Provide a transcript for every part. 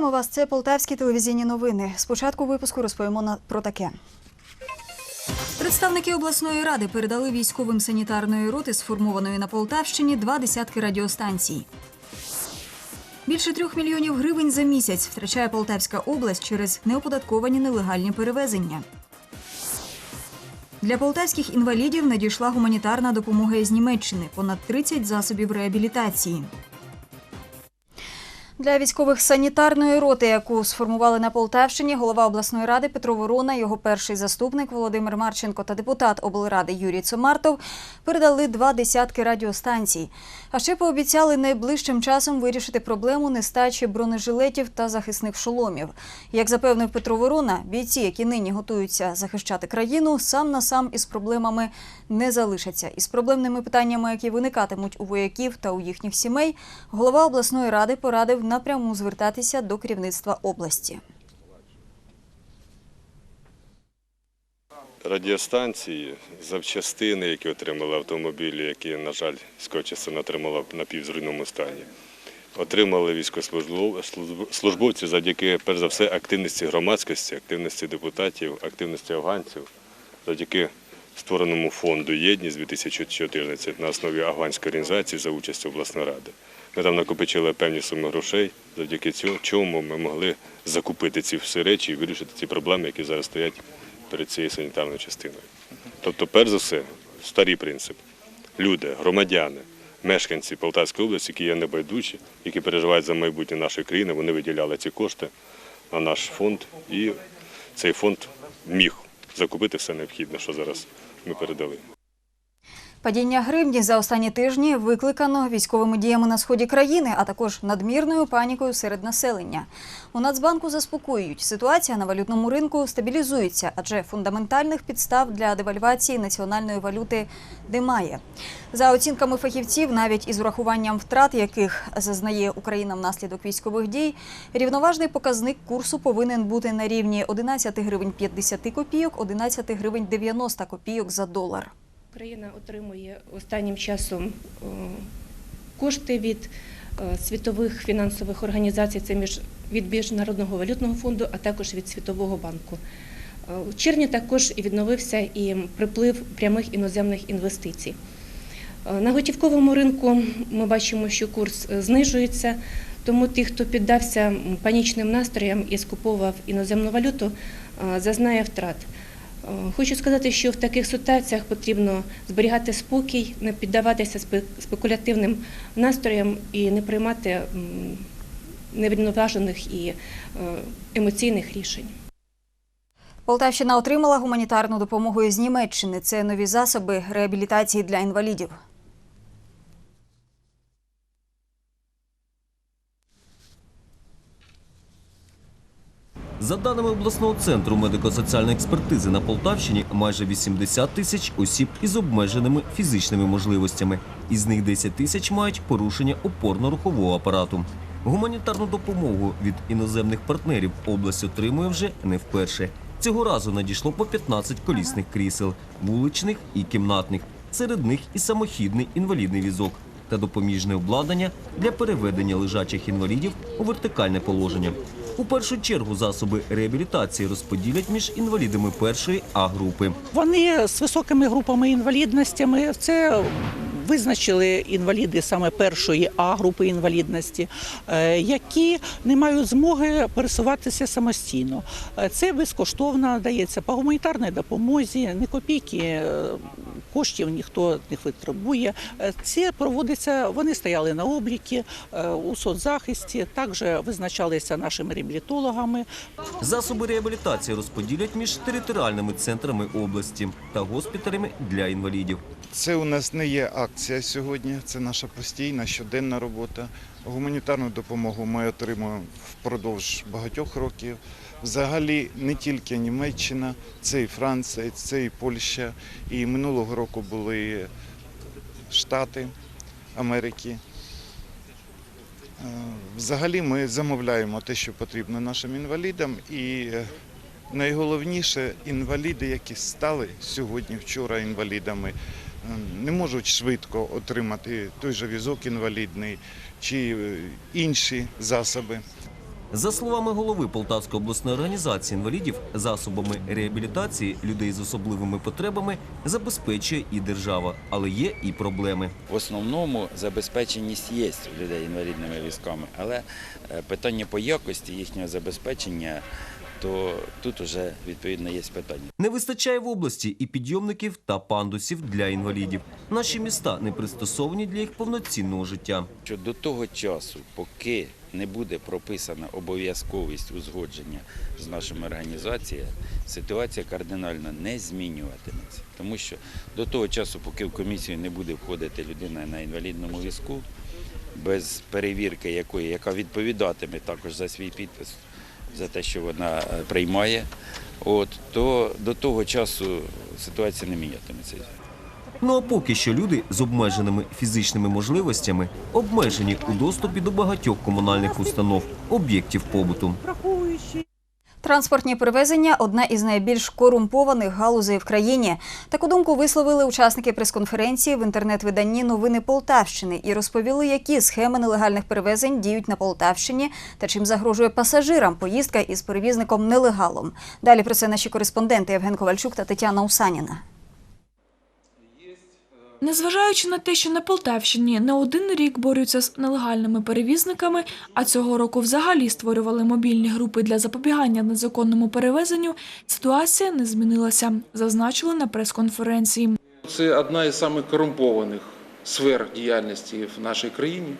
Вітаємо вас. Це полтавські телевізійні новини. Спочатку випуску розповімо на про таке. Представники обласної ради передали військовим санітарної роти, сформованої на Полтавщині, два десятки радіостанцій. Більше трьох мільйонів гривень за місяць втрачає Полтавська область через неоподатковані нелегальні перевезення. Для полтавських інвалідів надійшла гуманітарна допомога із Німеччини понад 30 засобів реабілітації. Для військових санітарної роти, яку сформували на Полтавщині, голова обласної ради Петро Ворона, його перший заступник Володимир Марченко та депутат облради Юрій Цомартов передали два десятки радіостанцій. А ще пообіцяли найближчим часом вирішити проблему нестачі бронежилетів та захисних шоломів. Як запевнив Петро Ворона, бійці, які нині готуються захищати країну, сам на сам із проблемами не залишаться. Із проблемними питаннями, які виникатимуть у вояків та у їхніх сімей, голова обласної ради порадив напряму звертатися до керівництва області. Радіостанції, запчастини, які отримали автомобілі, які, на жаль, частина отримала в напівзруйному стані. Отримали військовослужбовці завдяки, перш за все, активності громадськості, активності депутатів, активності афганців, завдяки створеному фонду Єдність 2014 на основі афганської організації за участю обласної ради. Ми там накопичили певні суми грошей, завдяки чому ми могли закупити ці всі речі і вирішити ці проблеми, які зараз стоять перед цією санітарною частиною. Тобто, перш за все, старий принцип. Люди, громадяни, мешканці Полтавської області, які є небайдужі, які переживають за майбутнє нашої країни, вони виділяли ці кошти на наш фонд, і цей фонд міг закупити все необхідне, що зараз ми передали. Падіння гривні за останні тижні викликано військовими діями на сході країни, а також надмірною панікою серед населення. У Нацбанку заспокоюють, ситуація на валютному ринку стабілізується, адже фундаментальних підстав для девальвації національної валюти немає. За оцінками фахівців, навіть із урахуванням втрат, яких зазнає Україна внаслідок військових дій, рівноважний показник курсу повинен бути на рівні 11 гривень 50 копійок, 11 гривень 90 копійок за долар. Україна отримує останнім часом е, кошти від е, світових фінансових організацій, це між від Міжнародного валютного фонду, а також від Світового банку. Е, У червні також відновився і приплив прямих іноземних інвестицій. На готівковому ринку ми бачимо, що курс знижується, тому ті, хто піддався панічним настроям і скуповував іноземну валюту, зазнає втрат. Е, Хочу сказати, що в таких ситуаціях потрібно зберігати спокій, не піддаватися спе- спекулятивним настроям і не приймати неврівноважених і е, емоційних рішень. Полтавщина отримала гуманітарну допомогу із Німеччини. Це нові засоби реабілітації для інвалідів. За даними обласного центру медико-соціальної експертизи на Полтавщині, майже 80 тисяч осіб із обмеженими фізичними можливостями. Із них 10 тисяч мають порушення опорно-рухового апарату. Гуманітарну допомогу від іноземних партнерів область отримує вже не вперше. Цього разу надійшло по 15 колісних крісел, вуличних і кімнатних. Серед них і самохідний інвалідний візок та допоміжне обладнання для переведення лежачих інвалідів у вертикальне положення. У першу чергу засоби реабілітації розподілять між інвалідами першої А групи. Вони з високими групами інвалідностями. Це визначили інваліди саме першої А групи інвалідності, е, які не мають змоги пересуватися самостійно. Е, Це безкоштовно дається по гуманітарній допомозі, не копійки. Коштів ніхто не витребує. Це проводиться. Вони стояли на обліки е, у соцзахисті, також визначалися нашими реабілітологами. Засоби реабілітації розподілять між територіальними центрами області та госпіталями для інвалідів. Це у нас не є акція сьогодні, це наша постійна щоденна робота. Гуманітарну допомогу ми отримуємо впродовж багатьох років. Взагалі не тільки Німеччина, це і Франція, це і Польща. І минулого року були Штати Америки. Е, Взагалі ми замовляємо те, що потрібно нашим інвалідам. І е, найголовніше інваліди, які стали сьогодні, вчора інвалідами, е, не можуть швидко отримати той же візок інвалідний чи інші засоби. За словами голови Полтавської обласної організації інвалідів, засобами реабілітації людей з особливими потребами забезпечує і держава, але є і проблеми. В основному забезпеченість є у людей інвалідними візками, але е, питання по якості їхнього забезпечення, то тут вже відповідно є питання. Не вистачає в області і підйомників та пандусів для інвалідів. Наші міста не пристосовані для їх повноцінного життя. Що до того часу, поки не буде прописана обов'язковість узгодження з нашими організаціями, ситуація кардинально не змінюватиметься. Тому що до того часу, поки в комісію не буде входити людина на інвалідному візку, без перевірки якої, яка відповідатиме також за свій підпис, за те, що вона е, приймає, от, то до того часу ситуація не мінятиметься. Ну а поки що люди з обмеженими фізичними можливостями обмежені у доступі до багатьох комунальних установ, об'єктів побуту. Транспортні перевезення одна із найбільш корумпованих галузей в країні. Таку думку висловили учасники прес-конференції в інтернет-виданні Новини Полтавщини і розповіли, які схеми нелегальних перевезень діють на Полтавщині та чим загрожує пасажирам поїздка із перевізником нелегалом. Далі про це наші кореспонденти Євген Ковальчук та Тетяна Усаніна. Незважаючи на те, що на Полтавщині не один рік борються з нелегальними перевізниками, а цього року взагалі створювали мобільні групи для запобігання незаконному перевезенню, ситуація не змінилася, зазначили на прес-конференції. Це одна із самих корумпованих сфер діяльності в нашій країні.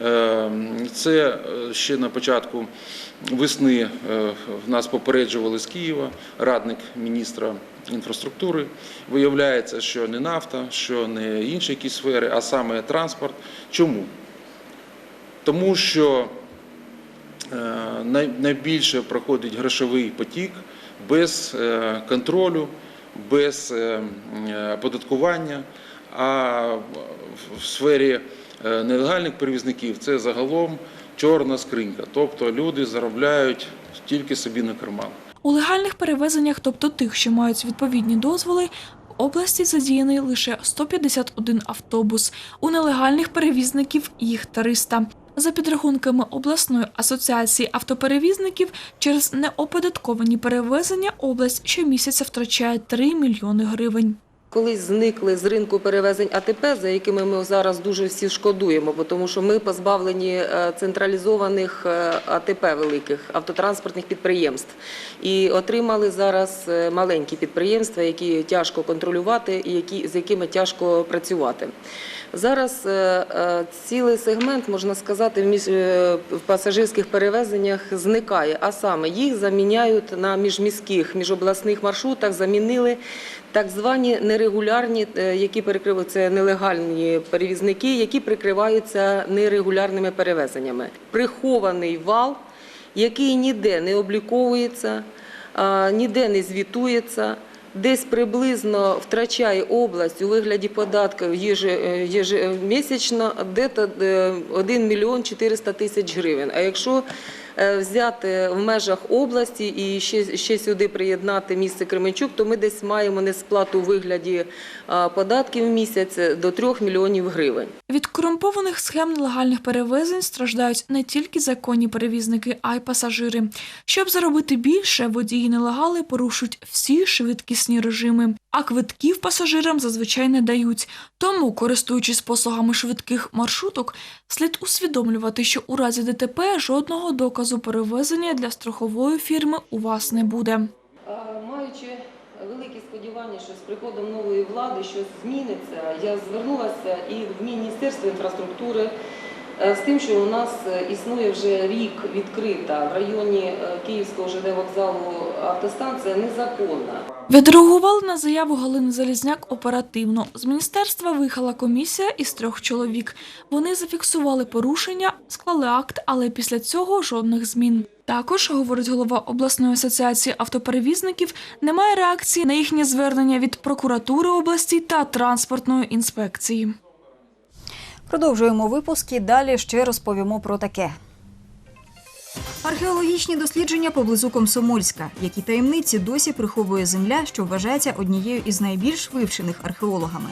Е, Це е, ще на початку весни е, нас попереджували з Києва радник міністра інфраструктури. Виявляється, що не нафта, що не інші якісь сфери, а саме транспорт. Чому? Тому що е, найбільше проходить грошовий потік без контролю, без оподаткування. А в- сфері нелегальних перевізників це загалом чорна скринька. Тобто люди заробляють тільки собі на карман. У легальних перевезеннях, тобто тих, що мають відповідні дозволи, області задіяний лише 151 автобус. У нелегальних перевізників їх 300. За підрахунками обласної асоціації автоперевізників, через неоподатковані перевезення область щомісяця втрачає 3 мільйони гривень. Колись зникли з ринку перевезень АТП, за якими ми зараз дуже всі шкодуємо, бо тому що ми позбавлені е, централізованих е, АТП великих автотранспортних підприємств і отримали зараз е, маленькі підприємства, які тяжко контролювати і які з якими тяжко працювати. Зараз цілий сегмент, можна сказати, в пасажирських перевезеннях зникає, а саме їх заміняють на міжміських, міжобласних маршрутах, замінили так звані нерегулярні, е, які перекривають це нелегальні перевізники, які прикриваються нерегулярними перевезеннями. Прихований вал, який ніде не обліковується, ніде не звітується. Десь приблизно втрачає область у вигляді податків єже- єжемісячно дето 1 мільйон 400 тисяч гривень. А якщо е, взяти в межах області і ще, ще сюди приєднати місце Кременчук, то ми десь маємо несплату у вигляді податків в місяць до 3 мільйонів гривень. Від корумпованих схем нелегальних перевезень страждають не тільки законні перевізники, а й пасажири. Щоб заробити більше, водії нелегали порушують всі швидкісні режими, а квитків пасажирам зазвичай не дають. Тому, користуючись послугами швидких маршруток, слід усвідомлювати, що у разі ДТП жодного доказу перевезення для страхової фірми у вас не буде. Маючи великі сподівання, що з приходом нової влади щось зміниться, я звернулася і в Міністерство інфраструктури з тим, що у нас е, існує вже рік відкрита в районі е, Київського ЖД вокзалу автостанція незаконна. Відреагували на заяву Галини Залізняк оперативно. З міністерства виїхала комісія із трьох чоловік. Вони зафіксували порушення, склали акт, але після цього жодних змін. Також, говорить голова обласної асоціації автоперевізників, немає реакції на їхнє звернення від прокуратури області та транспортної інспекції. Продовжуємо випуск і далі ще розповімо про таке. Археологічні дослідження поблизу Комсомольська, які таємниці досі приховує земля, що вважається однією із найбільш вивчених археологами.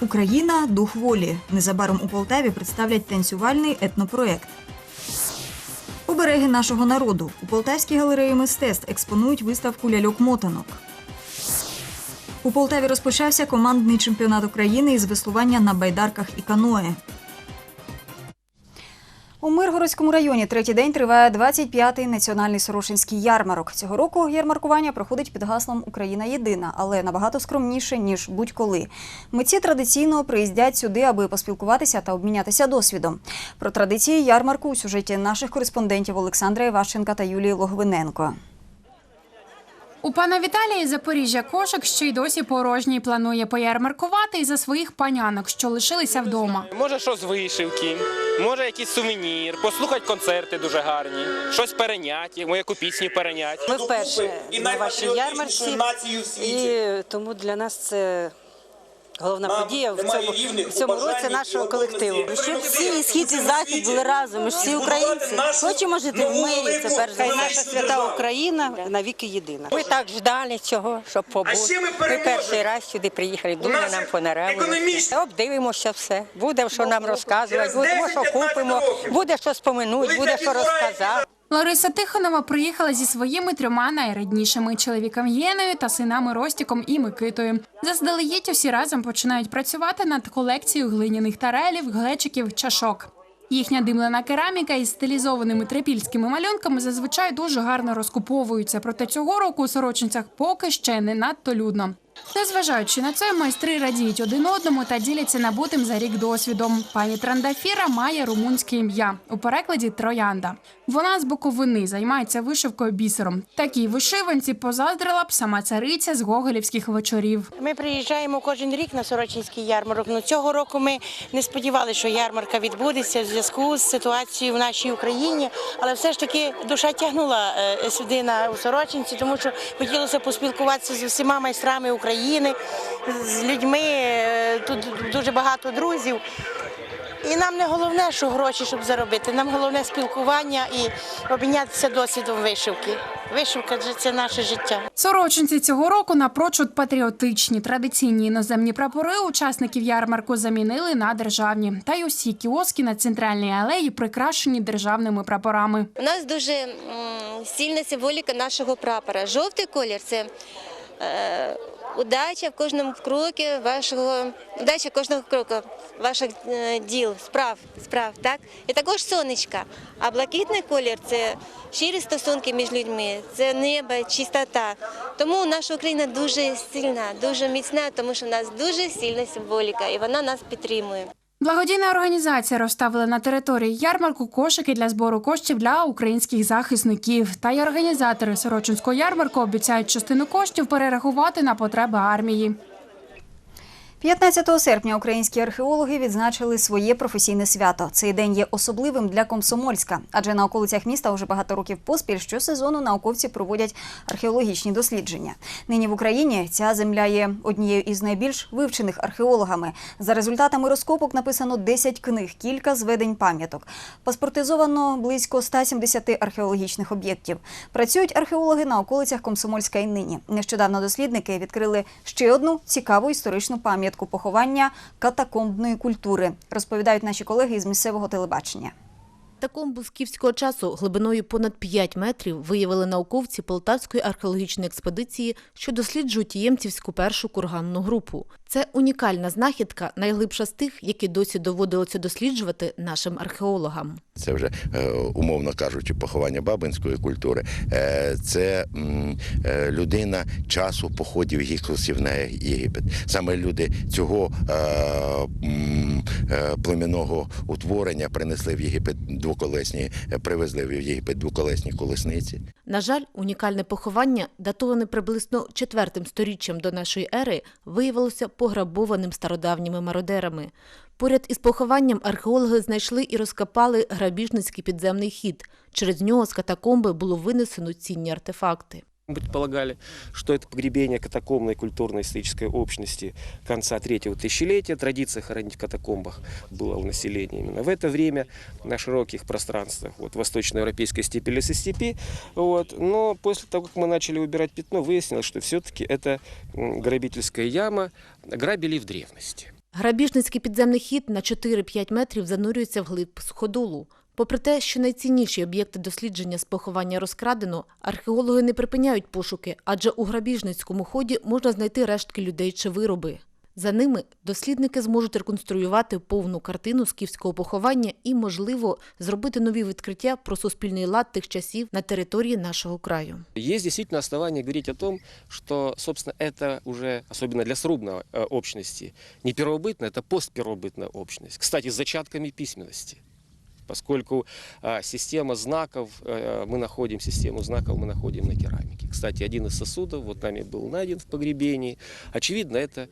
Україна дух волі. Незабаром у Полтаві представлять танцювальний етнопроект. Обереги нашого народу у Полтавській галереї мистецтв експонують виставку ляльок-мотанок. У Полтаві розпочався командний чемпіонат України із веслування на байдарках і каное. У Миргородському районі третій день триває 25-й національний Сорочинський ярмарок. Цього року ярмаркування проходить під гаслом Україна єдина, але набагато скромніше ніж будь-коли. Митці традиційно приїздять сюди, аби поспілкуватися та обмінятися досвідом. Про традиції ярмарку у сюжеті наших кореспондентів Олександра Іващенка та Юлії Логвиненко. У пана Віталії Запоріжжя кошик, що й досі порожній, планує поярмаркувати і за своїх панянок, що лишилися вдома. Може, щось з вишивки, може якийсь сувенір, послухати концерти дуже гарні, щось переняти, яку пісню переняти. Ми вперше на вашій ярмарці, і тому для нас це головна подія в цьому, в цьому році нашого колективу. Щоб всі і схід і захід були разом, ми ж всі українці. Хочемо жити в мирі, це перш за наша свята Україна навіки єдина. Ми так ждали цього, щоб побути. Ми перший раз сюди приїхали, дуже нам понравилося. Обдивимося все. Буде що нам розказувати, буде що купимо, буде що споминути, буде що розказати. Лариса Тихонова приїхала зі своїми трьома найріднішими чоловіком Єною та синами Ростіком і Микитою. Заздалегідь усі разом починають працювати над колекцією глиняних тарелів, глечиків, чашок. Їхня димлена кераміка із стилізованими трипільськими малюнками зазвичай дуже гарно розкуповуються. Проте цього року у сорочинцях поки ще не надто людно. Незважаючи на це, майстри радіють один одному та діляться набутим за рік досвідом. Пані Трандафіра має румунське ім'я у перекладі Троянда. Вона з Буковини займається вишивкою бісером. Такій вишиванці позаздрила б сама цариця з гоголівських вечорів. Ми приїжджаємо кожен рік на Сорочинський ярмарок. Ну цього року ми не сподівалися, що ярмарка відбудеться в зв'язку з ситуацією в нашій Україні, але все ж таки душа тягнула е, сюди на у Сорочинці, тому що хотілося поспілкуватися з усіма майстрами України, з людьми. е, Тут дуже багато друзів. І нам не головне, що гроші, щоб заробити. Нам головне спілкування і обмінятися досвідом вишивки. Вишивка – це наше життя. Сорочинці цього року напрочуд патріотичні. Традиційні іноземні прапори учасників ярмарку замінили на державні. Та й усі кіоски на центральній алеї прикрашені державними прапорами. У нас дуже сильна символіка нашого прапора. Жовтий колір це е, удача в кожному кроку вашого удача кожного кроку ваших е, діл, справ, справ, так? І також сонечка. А блакитний колір це щирі стосунки між людьми, це небо, чистота. Тому наша Україна дуже сильна, дуже міцна, тому що в нас дуже сильна символіка, і вона нас підтримує. Благодійна організація розставила на території ярмарку кошики для збору коштів для українських захисників. Та й організатори Сорочинського ярмарку обіцяють частину коштів перерахувати на потреби армії. 15 серпня українські археологи відзначили своє професійне свято. Цей день є особливим для Комсомольська, адже на околицях міста вже багато років поспіль щосезону науковці проводять археологічні дослідження. Нині в Україні ця земля є однією із найбільш вивчених археологами. За результатами розкопок написано 10 книг, кілька зведень пам'яток. Паспортизовано близько 170 археологічних об'єктів. Працюють археологи на околицях Комсомольська і нині. Нещодавно дослідники відкрили ще одну цікаву історичну пам'ятку поховання катакомбної культури, розповідають наші колеги із місцевого телебачення. Катакомбу скіфського часу глибиною понад 5 метрів виявили науковці Полтавської археологічної експедиції, що досліджують Ємцівську першу курганну групу. Це унікальна знахідка, найглибша з тих, які досі доводилося досліджувати нашим археологам. Це вже е, умовно кажучи, поховання бабинської культури. Е, Це е, людина часу походів гіклосів на Єгипет. Саме люди цього племінного утворення принесли в Єгипет двоколесні, привезли в Єгипет двоколесні колесниці. На жаль, унікальне поховання, датоване приблизно четвертим сторіччям до нашої ери, виявилося пограбованим стародавніми мародерами. Поряд із похованням археологи знайшли і розкопали грабіжницький підземний хід. Через нього з катакомби було винесено цінні артефакти. Предполагали, что это погребение катакомной культурно-исторической общности конца третьего тысячелетия. Традиция хоронить в катакомбах была у населения именно в это время на широких пространствах вот, восточноевропейской степи лесостепи. Вот. Но после того, как мы начали убирать пятно, выяснилось, что все-таки это м, грабительская яма. Грабили в древности. Грабіжницький підземний хід на 4-5 метрів занурюється вглиб суходолу. Попри те, що найцінніші об'єкти дослідження з поховання розкрадено, археологи не припиняють пошуки, адже у грабіжницькому ході можна знайти рештки людей чи вироби. За ними дослідники зможуть реконструювати повну картину скіфського поховання і, можливо, зробити нові відкриття про суспільний лад тих часів на території нашого краю. Есть действительно основания говорить о том, что, собственно, это уже, особенно для срубной э, общности, не первобытная, это постпервобытная общность. Кстати, с зачатками письменности. Поскольку а, система знаков, э, мы находим систему знаков, мы находим на керамике. Кстати, один из сосудов вот нами был найден в погребении. Очевидно, это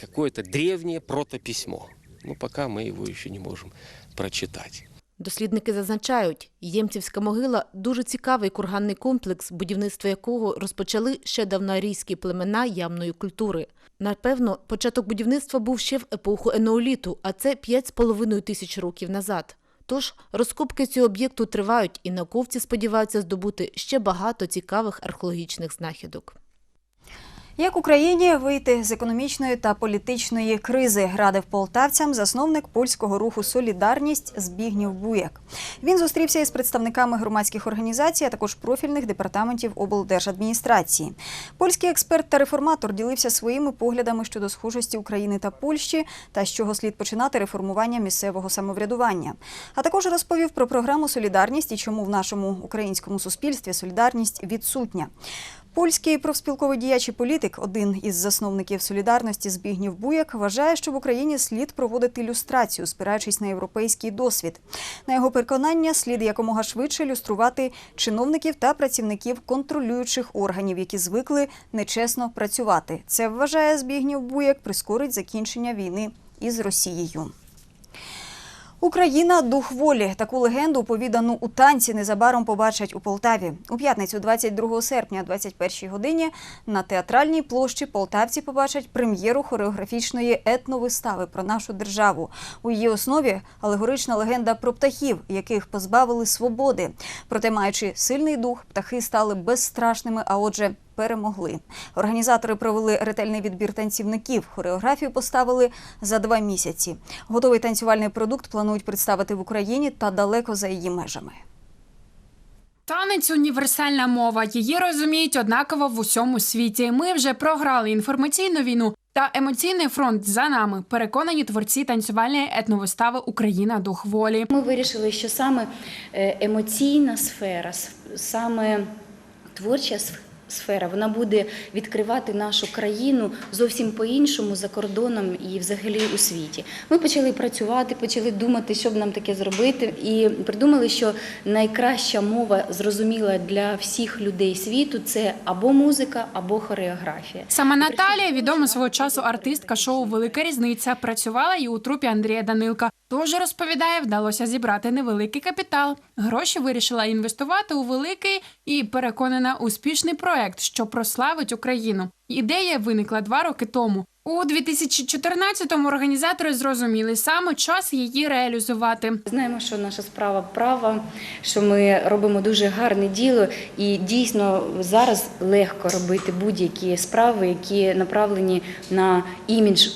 какое-то древнее протописьмо. Но пока мы его еще не можем прочитать. Дослідники зазначають, Ємцівська могила дуже цікавий курганний комплекс, будівництво якого розпочали ще давноарійські племена ямної культури. Напевно, початок будівництва був ще в епоху енеоліту, а це 5,5 тисяч років назад. Тож розкопки цього об'єкту тривають, і науковці сподіваються здобути ще багато цікавих археологічних знахідок. Як Україні вийти з економічної та політичної кризи, радив полтавцям засновник польського руху Солідарність Збігнів Буяк. Він зустрівся із представниками громадських організацій, а також профільних департаментів облдержадміністрації. Польський експерт та реформатор ділився своїми поглядами щодо схожості України та Польщі та з чого слід починати реформування місцевого самоврядування. А також розповів про програму Солідарність і чому в нашому українському суспільстві солідарність відсутня. Польський профспілковий діяч і політик, один із засновників солідарності Збігнів Буяк, вважає, що в Україні слід проводити люстрацію, спираючись на європейський досвід. На його переконання, слід якомога швидше люструвати чиновників та працівників контролюючих органів, які звикли нечесно працювати. Це вважає Збігнів Буяк, прискорить закінчення війни із Росією. Україна дух волі. Таку легенду, оповідану у танці, незабаром побачать у Полтаві. У п'ятницю, 22 серпня, о 21 годині, на театральній площі полтавці побачать прем'єру хореографічної етновистави про нашу державу. У її основі алегорична легенда про птахів, яких позбавили свободи. Проте, маючи сильний дух, птахи стали безстрашними, а отже, перемогли. Організатори провели ретельний відбір танцівників. Хореографію поставили за два місяці. Готовий танцювальний продукт планують представити в Україні та далеко за її межами. Танець універсальна мова. Її розуміють однаково в усьому світі. Ми вже програли інформаційну війну. Та емоційний фронт за нами переконані творці танцювальної етновистави Україна дух волі. Ми вирішили, що саме е, емоційна сфера, саме творча сфера, вона буде відкривати нашу країну зовсім по-іншому за кордоном і взагалі у світі. Ми почали працювати, почали думати, що б нам таке зробити, і придумали, що найкраща мова зрозуміла для всіх людей світу це або музика, або хореографія. Саме Наталія, відома свого часу артистка шоу Велика різниця, працювала і у трупі Андрія Данилка. Тож розповідає, вдалося зібрати невеликий капітал. Гроші вирішила інвестувати у великий і переконана успішний проект, що прославить Україну. Ідея виникла два роки тому. У 2014-му організатори зрозуміли саме час її реалізувати. Знаємо, що наша справа права, що ми робимо дуже гарне діло, і дійсно зараз легко робити будь-які справи, які направлені на імідж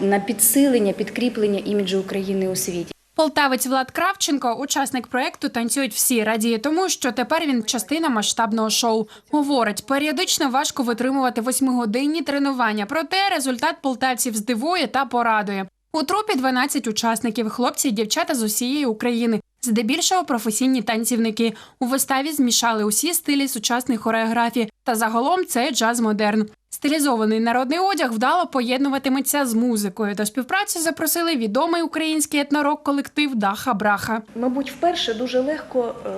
на підсилення, підкріплення іміджу України у світі. Полтавець Влад Кравченко, учасник проекту Танцюють всі радіє тому, що тепер він частина масштабного шоу. Говорить, періодично важко витримувати восьмигодинні тренування, проте результат полтавців здивує та порадує. У трупі 12 учасників, хлопці і дівчата з усієї України. Здебільшого професійні танцівники у виставі змішали усі стилі сучасної хореографії, та загалом це джаз модерн. Стилізований народний одяг вдало поєднуватиметься з музикою. До співпраці запросили відомий український етнорок колектив Даха Браха. Мабуть, вперше дуже легко е,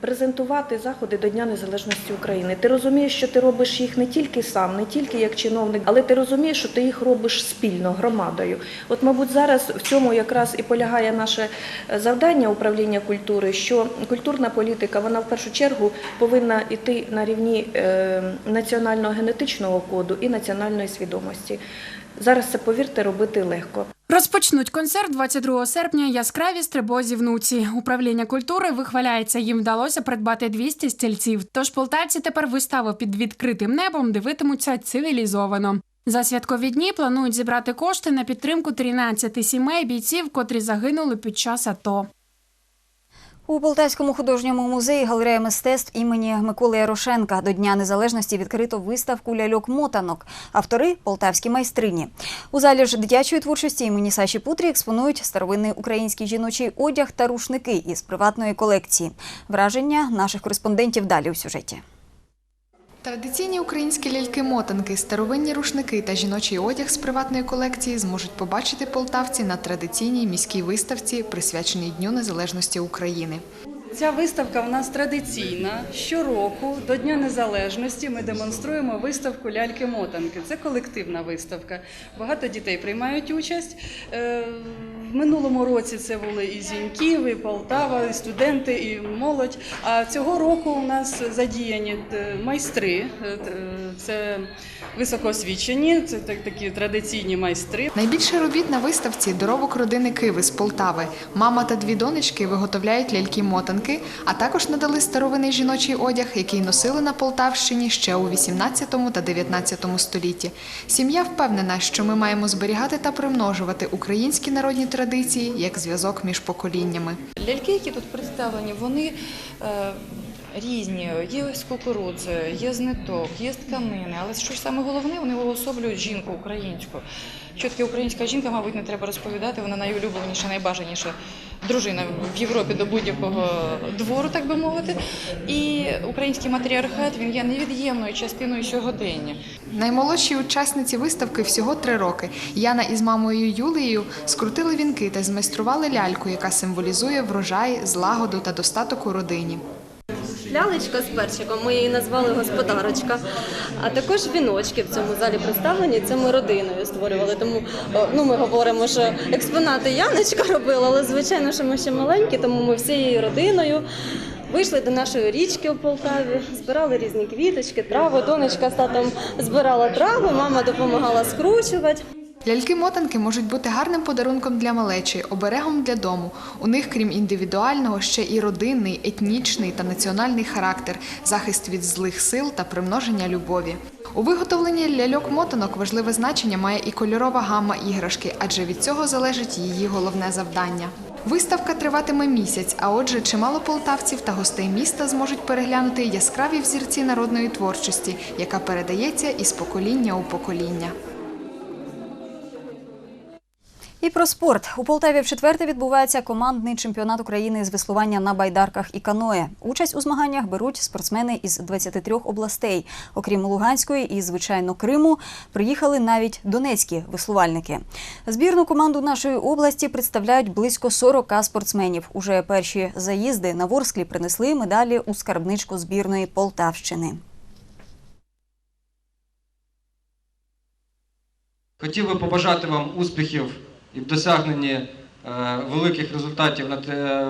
презентувати заходи до Дня Незалежності України. Ти розумієш, що ти робиш їх не тільки сам, не тільки як чиновник, але ти розумієш, що ти їх робиш спільно громадою. От, мабуть, зараз в цьому якраз і полягає наше е, завдання управління культури, що культурна політика вона в першу чергу повинна йти на рівні е, національного генетичного коду і національної свідомості. Зараз це, повірте, робити легко. Розпочнуть концерт 22 серпня яскраві стрибозі внуці. Управління культури вихваляється, їм вдалося придбати 200 стільців. Тож полтавці тепер виставу під відкритим небом дивитимуться цивілізовано. За святкові дні планують зібрати кошти на підтримку 13 сімей бійців, котрі загинули під час АТО. У Полтавському художньому музеї галерея мистецтв імені Миколи Ярошенка до Дня Незалежності відкрито виставку ляльок-мотанок. Автори полтавські майстрині. У залі ж дитячої творчості імені Саші Путрі експонують старовинний український жіночий одяг та рушники із приватної колекції. Враження наших кореспондентів далі у сюжеті. Традиційні українські ляльки-мотанки, старовинні рушники та жіночий одяг з приватної колекції зможуть побачити полтавці на традиційній міській виставці, присвяченій Дню Незалежності України. Ця виставка в нас традиційна. Щороку до Дня Незалежності ми демонструємо виставку ляльки-мотанки. Це колективна виставка. Багато дітей приймають участь. Е, В минулому році це були і Зіньків, і Полтава, і студенти, і молодь. А цього року у нас задіяні е, майстри. Е, Це високоосвічені, це такі традиційні майстри. Найбільше робіт на виставці доробок родини Киви з Полтави. Мама та дві донечки виготовляють ляльки-мотанки, а також надали старовинний жіночий одяг, який носили на Полтавщині ще у 18 та 19 столітті. Сім'я впевнена, що ми маємо зберігати та примножувати українські народні традиції як зв'язок між поколіннями. Ляльки, які тут представлені, вони е, різні. Є з кукурудзи, є з ниток, є тканини. Але що ж саме головне, вони уособлюють жінку українську. Що таке українська жінка, мабуть, не треба розповідати. Вона найулюбленіша, найбажаніша дружина в Європі до будь-якого двору, так би мовити. І український матріархат він є невід'ємною частиною сьогодення. Наймолодшій учасниці виставки всього три роки. Яна із мамою Юлією скрутили вінки та змайстрували ляльку, яка символізує врожай, злагоду та достаток у родині. Лялечка з перчиком, ми її назвали господарочка. А також віночки в цьому залі представлені. Це ми родиною створювали. Тому ну ми говоримо, що експонати Яночка робила, але звичайно, що ми ще маленькі, тому ми всією родиною. Вийшли до нашої річки в Полтаві, збирали різні квіточки, трави. Донечка з татом збирала трави, мама допомагала скручувати. Ляльки-мотанки можуть бути гарним подарунком для малечі, оберегом для дому. У них, крім індивідуального, ще і родинний, етнічний та національний характер, захист від злих сил та примноження любові. У виготовленні ляльок-мотанок важливе значення має і кольорова гамма іграшки, адже від цього залежить її головне завдання. Виставка триватиме місяць, а отже, чимало полтавців та гостей міста зможуть переглянути яскраві взірці народної творчості, яка передається із покоління у покоління. І про спорт у Полтаві в четверте відбувається командний чемпіонат України з веслування на байдарках і каное. Участь у змаганнях беруть спортсмени із 23 областей. Окрім Луганської і, звичайно, Криму, приїхали навіть донецькі веслувальники. Збірну команду нашої області представляють близько 40 спортсменів. Уже перші заїзди на Ворсклі принесли медалі у скарбничку збірної Полтавщини. Хотів би побажати вам успіхів і в досягненні е, великих результатів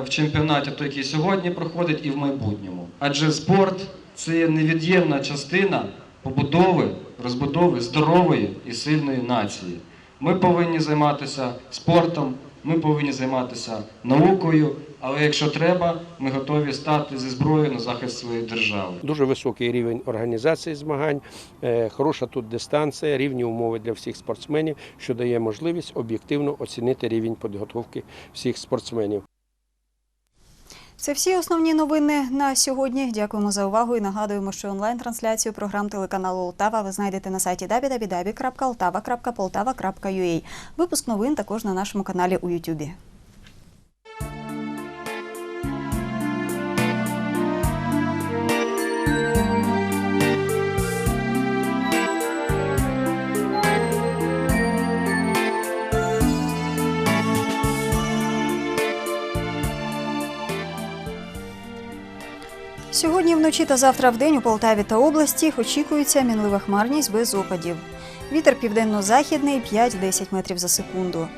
в чемпіонаті, той, який сьогодні проходить, і в майбутньому. Адже спорт це невід'ємна частина побудови, розбудови здорової і сильної нації. Ми повинні займатися спортом, ми повинні займатися наукою, але якщо треба, ми готові стати зі зброєю на захист своєї держави. Дуже високий рівень організації змагань, е, хороша тут дистанція, рівні умови для всіх спортсменів, що дає можливість об'єктивно оцінити рівень підготовки всіх спортсменів. Це всі основні новини на сьогодні. Дякуємо за увагу і нагадуємо, що онлайн-трансляцію програм телеканалу Олтава ви знайдете на сайті www.oltava.poltava.ua. Випуск новин також на нашому каналі у Ютубі. Сьогодні вночі та завтра вдень у Полтаві та області очікується мінлива хмарність без опадів. Вітер південно-західний 5-10 метрів за секунду.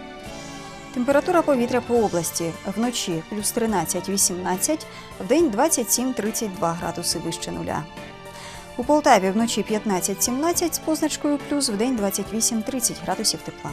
Температура повітря по області вночі плюс 13-18, вдень 27-32 градуси вище нуля. У Полтаві вночі 15-17 з позначкою плюс, вдень 28-30 градусів тепла.